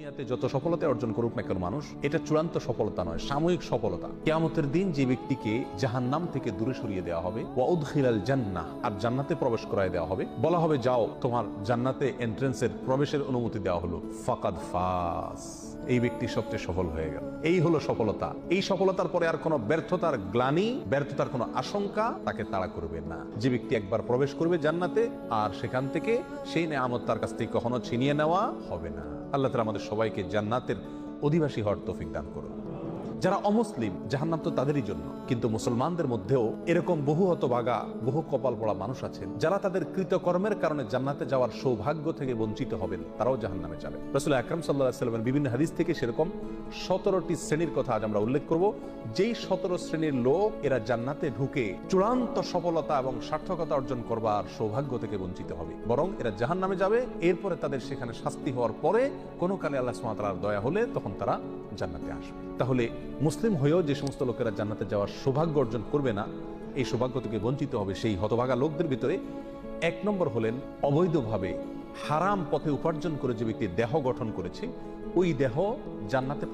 দুনিয়াতে যত সফলতা অর্জন করুক না কেন মানুষ, এটা চূড়ান্ত সফলতা নয়, সাময়িক সফলতা। কেয়ামতের দিন যে ব্যক্তিকে জাহান্নাম থেকে দূরে সরিয়ে দেওয়া হবে ওয়া উদখিলাল জান্নাহ, আর জান্নাতে প্রবেশ করায় দেওয়া হবে, বলা হবে, যাও, তোমার জান্নাতে এন্ট্রেন্সের প্রবেশের অনুমতি দেওয়া হলো। ফাকাদ ফাস। এই ব্যক্তি সবচেয়ে সফল হয়ে গেল। এই হলো সফলতা। এই সফলতার পরে আর কোনো ব্যর্থতার গ্লানি, ব্যর্থতার কোনো আশঙ্কা তাকে তাড়া করবে না। যে ব্যক্তি একবার প্রবেশ করবে জান্নাতে, আর সেখান থেকে সেই নেয়ামত তার কাছ থেকে কখনো ছিনিয়ে নেওয়া হবে না। আল্লাহ তালা আমাদের সবাইকে জান্নাতের অধিবাসী হওয়ার তৌফিক দান করুন। যারা অমুসলিম, জাহান্নাম তো তাদেরই জন্য। কিন্তু মুসলমানদের মধ্যেও এরকম বহু হতভাগা বহু কপাল পড়া মানুষ আছেন, যারা তাদের কৃতকর্মের কারণে জান্নাতে যাওয়ার সৌভাগ্য থেকে বঞ্চিত হবেন, তারাও জাহান্নামে যাবে। রসুল আকরম সাল্লাহ সাল্লামের বিভিন্ন হাদিস থেকে সেরকম সতেরোটি শ্রেণির কথা আজ আমরা উল্লেখ করব। যেই সতেরো শ্রেণির লোক, এরা জান্নাতে ঢুকে চূড়ান্ত সফলতা এবং সার্থকতা অর্জন করবার সৌভাগ্য থেকে বঞ্চিত হবে। বরং এরা জাহান্নামে যাবে, এরপরে তাদের সেখানে শাস্তি হওয়ার পরে কোনো কালে আল্লাহ সুমাতার দয়া হলে তখন তারা জান্নাতে আসবে। তাহলে মুসলিম হয়েও যে সমস্ত লোকেরা জান্নাতে যাওয়ার সৌভাগ্য অর্জন করবে না, এই সৌভাগ্য থেকে বঞ্চিত হবে সেই হতভাগা লোকদের ভিতরে। এক নম্বর হলেন, অবৈধভাবে হারাম পথে উপার্জন করে যে ব্যক্তি দেহ গঠন করেছে, ওই দেহ জান্নাতে